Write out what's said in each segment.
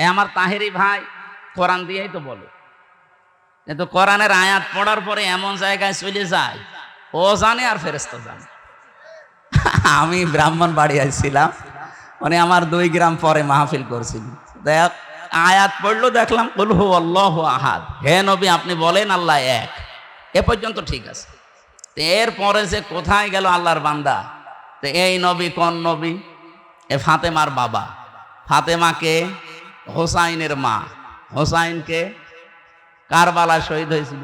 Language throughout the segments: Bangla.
এ আমার তাহেরি ভাই, কোরআন দিয়েই তো বলে। কিন্তু কোরআনের আয়াত পড়ার পরে এমন জায়গায় চলে যায়, ও জানে আর ফেরেস্তা জানে। আমি ব্রাহ্মণ বাড়ি আসছিলাম মানে আমার দুই গ্রাম পরে মাহফিল করছিল। দেখ, আয়াত পড়ল, দেখলাম বলহু আল্লাহ আহাদ। হে নবী, আপনি বলেন, আল্লাহ এক। এ পর্যন্ত ঠিক আছে। এরপরে যে কোথায় গেল আল্লাহর বান্দা? তো এই নবী কোন নবী? এ ফাতেমার বাবা। ফাতেমাকে হোসাইনের মা। হোসাইনকে কারবালা শহীদ হয়েছিল।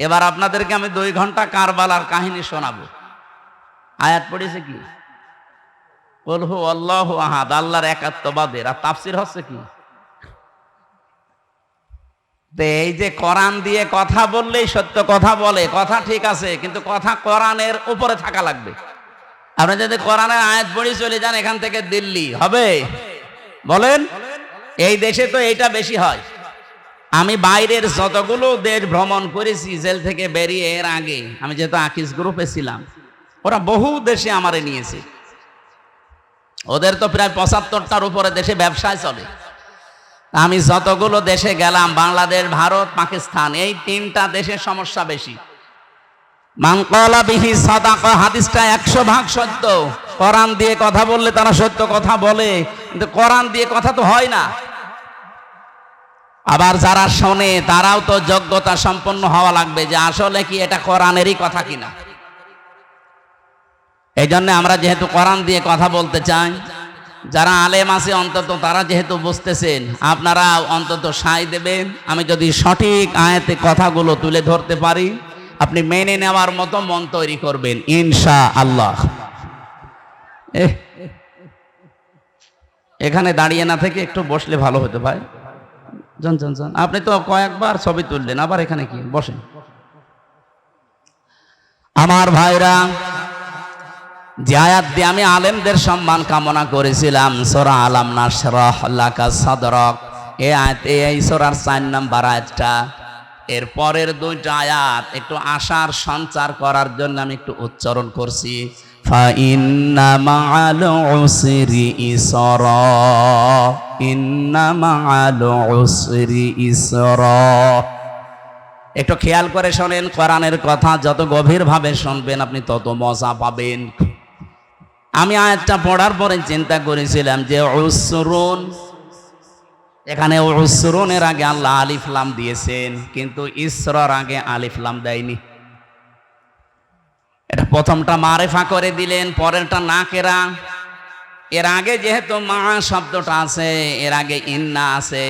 এবার আপনাদেরকে আমি দুই ঘণ্টা কারবালার কাহিনী শোনাবো। আয়াত পড়েছে কি? বলহু আল্লাহ আহাদ, আল্লাহর একাত্মবাদের আর তাফসির হচ্ছে কি? এই যে কোরআন দিয়ে কথা বললেই সত্য কথা বলে, কথা ঠিক আছে, কিন্তু কথা কোরআনের উপরে থাকা লাগবে। আপনি যদি কোরআনের আয়াত পড়ে চলে যান এখান থেকে দিল্লি, হবে? বলেন? এই দেশে তো এইটা বেশি হয়। আমি বাইরের যতগুলো দেশ ভ্রমণ করেছি, জেল থেকে বেরিয়ে এর আগে, আমি যেহেতু আকিস গ্রুপে ছিলাম, ওরা বহু দেশে আমারে নিয়েছে। ওদের তো প্রায় পঁচাত্তরটার উপরে দেশে ব্যবসায় চলে। আমি যতগুলো দেশে গেলাম, বাংলাদেশ, ভারত, পাকিস্তান, এই তিনটা দেশের সমস্যা বেশি। মানকলা বিহি সাদাক, হাদিসটা একশো ভাগ সত্য। কোরআন দিয়ে কথা বললে তারা সত্য কথা বলে, কিন্তু কোরআন দিয়ে কথা তো হয় না। আবার যারা শোনে, তারাও তো যোগ্যতা সম্পন্ন হওয়া লাগবে যে আসলে কি এটা কোরআনেরই কথা কিনা। এই জন্য আমরা যেহেতু কোরআন দিয়ে কথা বলতে চাই, যারা আলেম আছে অন্তত তারা যেহেতু বুঝতেছেন আপনারা অন্তত সাই দেবেন। আমি যদি সঠিক আয়াতে কথাগুলো তুলে ধরতে পারি আপনি মেনে নেওয়ার মতো মন তৈরি করবেন ইনশা আল্লাহ এখানে দাঁড়িয়ে না থেকে একটু বসলে ভালো হতো ভাই। জন জন জন আপনি তো কয়েকবার ছবি তুললেন, আবার এখানে কি? বসেন। আমার ভাইরা, যে আয়াত দিয়ে আমি আলেমদের সম্মান কামনা করেছিলাম, সোরা আলাম নাসরহ লাকা সদরক। এ আয়াত এই সোরার চার নাম্বার আয়াতটা এর পরের দুইটা আয়াত একটু আশার সঞ্চার করার জন্য আমি একটু উচ্চারণ করছি। একটু খেয়াল করে শোনেন, কোরআনের কথা যত গভীরভাবে শুনবেন আপনি তত মজা পাবেন। আমি আয়াতটা পড়ার পরে চিন্তা করেছিলাম যে উসরুন এখানে উসরুনের আগে আল্লাহ আলিফলাম দিয়েছেন, কিন্তু ইসরার আগে আলিফলাম দেয়নি। এটা প্রথমটা মারেফা করে দিলেন, পরেরটা না কেরা? এর আগে যেহেতু মা শব্দটা আছে, এর আগে ইন্না আছে,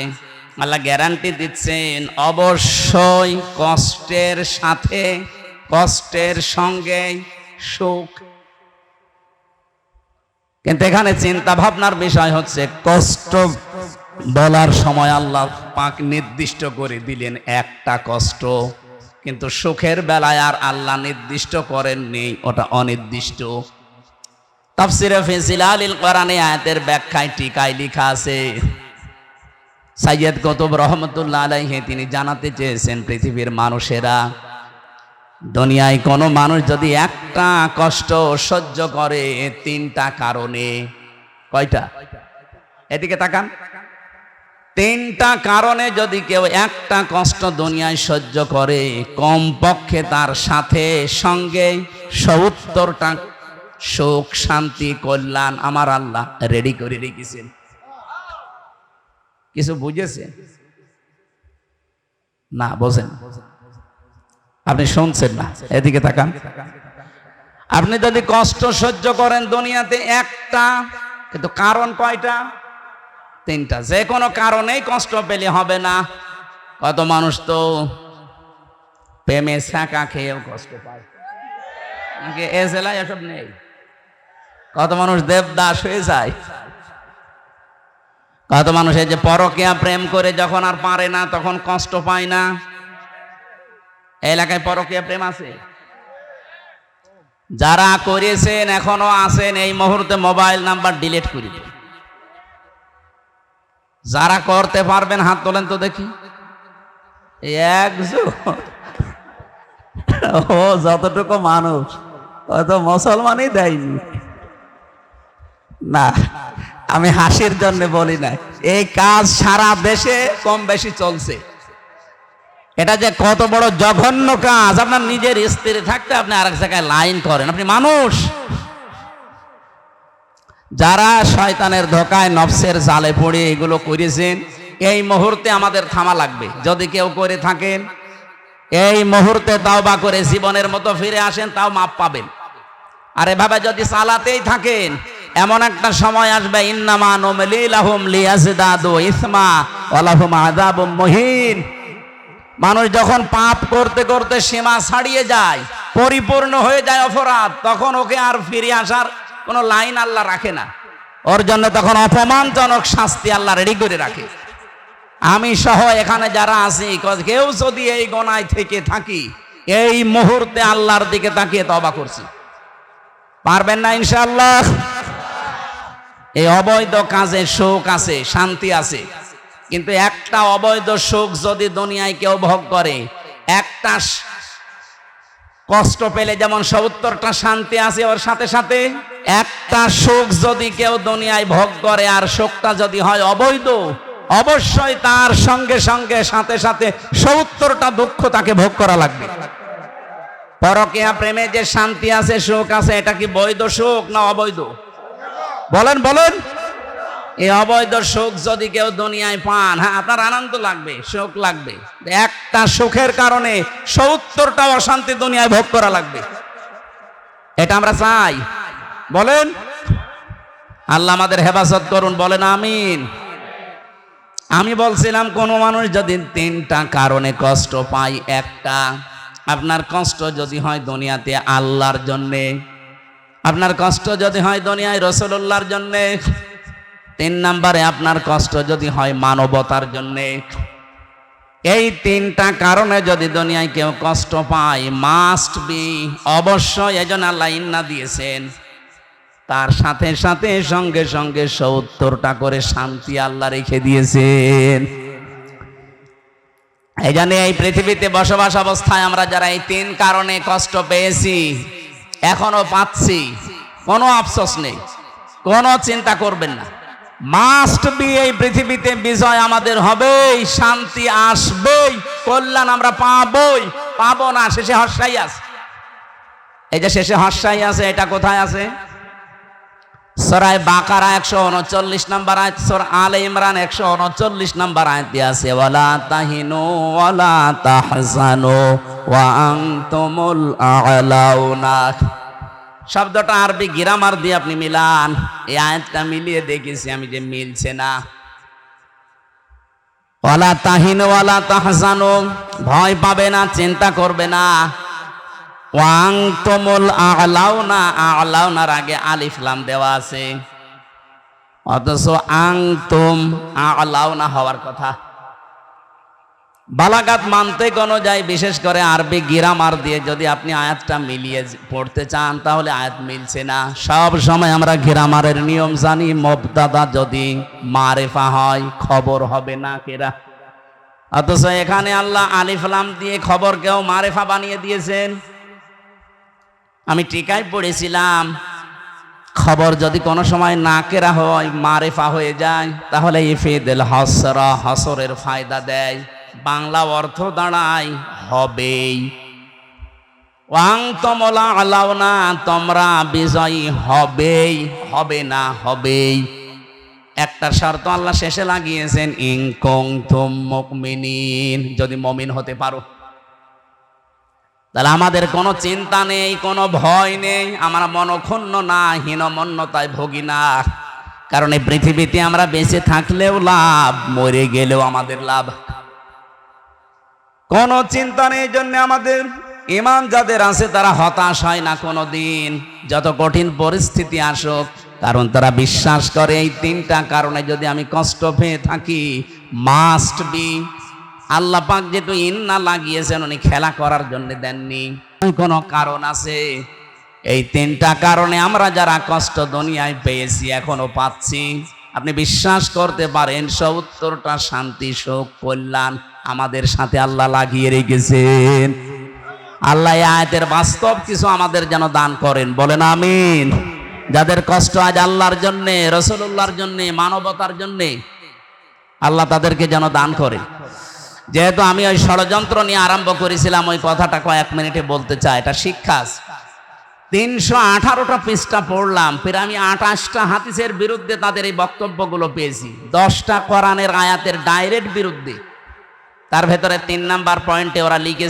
আল্লাহ গ্যারান্টি দিচ্ছেন, অবশ্যই কষ্টের সাথে, কষ্টের সঙ্গে সুখ। কিন্তু এখানে চিন্তা ভাবনার বিষয় হচ্ছে কষ্ট বলার সময় আল্লাহ পাক নির্দিষ্ট করে দিলেন একটা কষ্ট। কিন্তু সুখের বেলায় আর আল্লাহ নির্দিষ্ট করেননি ওটা অনির্দিষ্ট। তাফসিরে ফিজিলালিল কোরআনে আয়াতের ব্যাখ্যায় টিকায় লেখা আছে সাইয়দ কতব রহমতুল্লাহ আলাইহে, তিনি জানাতে চেয়েছেন পৃথিবীর মানুষেরা, দুনিয়ায় কোনো মানুষ যদি একটা কষ্ট সহ্য করে তিনটা কারণে। কয়টা? এদিকে তাকান। তিনটা কারণে যদি কেউ একটা কষ্ট দুনিয়ায় সহ্য করে, কমপক্ষে তার সাথে, সঙ্গে সত্তরটা সুখ, শান্তি, কল্যাণ আমার আল্লাহ রেডি করে রেখেছেন। কিছু বুঝেছেন? না, বোঝেন। আপনি শুনছেন না? এদিকে তাকান। আপনি যদি কষ্ট সহ্য করেন দুনিয়াতে একটা, কিন্তু কারণ কয়টা? তিনটা। যে কোনো কারণেই কষ্ট পেলে হবে না। কত মানুষ তো প্রেমে শাঁকা খেয়েও কষ্ট পায়। এ জেলায় এসব নেই? কত মানুষ দেবদাস হয়ে যায়। কত মানুষ এই যে পরকিয়া প্রেম করে যখন আর পারে না, তখন কষ্ট পায় না। এলাকায় পরকিয়া প্রেম আছে? যারা করেছেন, এখনও আছেন, এই মুহূর্তে মোবাইল নাম্বার ডিলিট করে যারা করতে পারবেন, হাত তোলেন তো দেখি। একজন। ও, যতটুকু মানুষ হয়তো মুসলমানই দেয়নি। না, আমি হাসির জন্য বলি না। এই কাজ সারা দেশে কম বেশি চলছে। এটা যে কত বড় জঘন্য কাজ। আপনার নিজের স্ত্রী থাকতে আপনি আরেক জায়গায় লাইন করেন। আপনি মানুষ। যারা শয়তানের ধোকায় নফসের জালে পড়ে এগুলো করেছেন, এই মুহূর্তে আমাদের থামা লাগবে। যদি কেউ করে থাকেন, এই মুহূর্তে তাওবা করে জীবনের মতো ফিরে আসেন, তাও মাপ পাবেন। আর এভাবে যদি চালাতেই থাকেন, এমন একটা সময় আসবে, ইন্নামা ইসমা মানুষ যখন পাপ করতে করতে সীমা ছাড়িয়ে যায়, পরিপূর্ণ হয়ে যায় অপরাধ, তখন ওকে আর ফিরে আসার কোনো লাইন আল্লাহ রাখে না। ওর জন্য তখন অপমানজনক শাস্তি আল্লাহ রেডি করে রাখে। আমি সহ এখানে যারা আছি কেউ যদি এই গোনায় থেকে থাকি, এই মুহূর্তে আল্লাহর দিকে তাকিয়ে তবা করছি। পারবেন না ইনশাআল্লাহ? এই অবৈধ কাজে শোক আছে, শান্তি আছে। কিন্তু একটা অবৈধ সুখ যদি দুনিয়ায় কেউ ভোগ করে, একটা কষ্ট পেলে যেমন সত্তরটা শান্তি আছে ওর সাথে সাথে একটা সুখ যদি কেউ দুনিয়ায় ভোগ করে আর সুখটা যদি হয় অবৈধ, অবশ্যই তার সঙ্গে সঙ্গে সাথে সাথে সত্তরটা দুঃখ তাকে ভোগ করা লাগবে। পরকিয়া প্রেমে যে শান্তি আছে সুখ আছে, এটা কি বৈধ সুখ না অবৈধ? বলেন বলেন। এই অবৈধ সুখ যদি কেউ দুনিয়ায় পান হ্যাঁ আপনার আনন্দ লাগবে সুখ লাগবে। একটা সুখের কারণে সত্তরটা অশান্তি দুনিয়ায় ভোগ করা লাগবে। এটা আমরা চাই। বলেন। আল্লাহ আমাদের হেফাজত করুন, বলেন আমিন। আমি বলছিলাম, কোনো মানুষ যদি তিনটা কারণে কষ্ট পায়, একটা, আপনার কষ্ট যদি হয় দুনিয়াতে আল্লাহর জন্যে, আপনার কষ্ট যদি হয় দুনিয়ায় রসুল্লাহর জন্যে, তিন নম্বরে আপনার কষ্ট যদি হয় মানবতার জন্যে, এই তিনটা কারণে যদি দুনিয়ায় কেউ কষ্ট পায় মাস্ট বি অবশ্যই এজন আল্লাহ ইন্না দিয়েছেন। তার সাথে সাথে সঙ্গে সঙ্গে সত্তরটা করে শান্তি আল্লাহ রেখে দিয়েছেন। এই জন্য এই পৃথিবীতে বসবাস অবস্থায় আমরা যারা এই তিন কারণে কষ্ট পেয়েছি, এখনও পাচ্ছি, কোনো আফসোস নেই, কোনো চিন্তা করবেন না। মাস্ট বি এই পৃথিবীতে বিজয় আমাদের হবেই, শান্তি আসবেই, কল্যাণ আমরা পাবই, পাবো না, শেষে হর্ষাই আছে। এই যে শেষে হর্ষাই আছে, এটা কোথায় আছে? সরাই বাকারা একশো উনচল্লিশ নাম্বার আয়াত, সর আলে ইমরান একশো উনচল্লিশ নাম্বার আয়াত দিয়ে আছে, ওয়ালা তাহিনু ওয়ালা তাহজানু ওয়া আনতুমুল আ'লাউনা। শব্দটা আরবি গ্রামার দিয়ে আপনি মিলান। এই আয়াতটা মিলিয়ে দেখেছি আমি যে মিলছে না। ওয়ালা তাহিনু ওয়ালা তাহজানু, ভয় পাবে না, চিন্তা করবে না। ওয়াং তোমল আলাউনা, আলাউনার আগে আলিফলাম দেওয়া আছে। অথচ আং তোম আলাউনা হওয়ার কথা। বালাগাত মানতে কোনো যায়, বিশেষ করে আরবি গিরামার দিয়ে যদি আপনি আয়াতটা মিলিয়ে পড়তে চান, তাহলে আয়াত মিলছে না। সব সময় আমরা গিরামারের নিয়ম জানি মবদাদা যদি মারেফা হয়, খবর হবে না কেরা। অথচ এখানে আল্লাহ আলিফলাম দিয়ে খবরকেও মারেফা বানিয়ে দিয়েছেন। আমি টিকায় পড়েছিলাম। খবর যদি কোনো সময় না কেরা হয়, মারেফা হয়ে যায়, তাহলে ইফিদুল হসরা হসরের ফায়দা দেয়। বাংলা অর্থ দাঁড়ায় হবেই। ওয়াং তমলা আলাও না তোমরা বিজয়ী হবেই, হবে না হবেই। একটা শর্ত আল্লাহ শেষে লাগিয়েছেন ইংকং তুম মুকমিনিন যদি মমিন হতে পারো। তাহলে আমাদের কোনো চিন্তা নেই, কোনো ভয় নেই, আমরা মনক্ষুণ্ণ না, হীনমন্যতায় ভোগি না কারণ এই পৃথিবীতে আমরা বেঁচে থাকলেও লাভ, মরে গেলেও আমাদের লাভ। কোনো চিন্তা নেই জন্য আমাদের ইমান যাদের আছে তারা হতাশ হয় না কোনো দিন। যত কঠিন পরিস্থিতি আসুক, কারণ তারা বিশ্বাস করে এই তিনটা কারণে যদি আমি কষ্ট পেয়ে থাকি মাস্ট বি আল্লাহ পাক যেহেতু ইন্না লাগিয়েছেন, উনি খেলা করার জন্য দেননি। কোনো কারণ আছে? এই তিনটা কারণে আমরা যারা কষ্ট দুনিয়ায় পেয়েছি, এখনও পাচ্ছি। আপনি বিশ্বাস করতে পারেন, সত্তরটা শান্তি, সুখ, কল্যাণ আমাদের সাথে আল্লাহ লাগিয়ে রেখেছেন। আল্লাহ আয়াতের বাস্তব কিছু আমাদের যেন দান করেন, বলেন আমিন। যাদের কষ্ট আজ আল্লাহর জন্যে, রসুল্লাহর জন্যে, মানবতার জন্যে, আল্লাহ তাদেরকে যেন দান করে। যেহেতু আমি ওই ষড়যন্ত্র নিয়ে আরম্ভ করেছিলাম, ওই কথাটা কয়েক মিনিটে বলতে চাই। এটা শিক্ষা তিনশো আঠারোটা পৃষ্ঠা পড়লাম, ফের আমি আঠাশটা হাতিসের বিরুদ্ধে তাদের এই বক্তব্যগুলো পেয়েছি। দশটা কোরআনের আয়াতের ডাইরেক্ট বিরুদ্ধে। তার ভেতরে তিন নাম্বার পয়েন্টে ওরা লিখেছে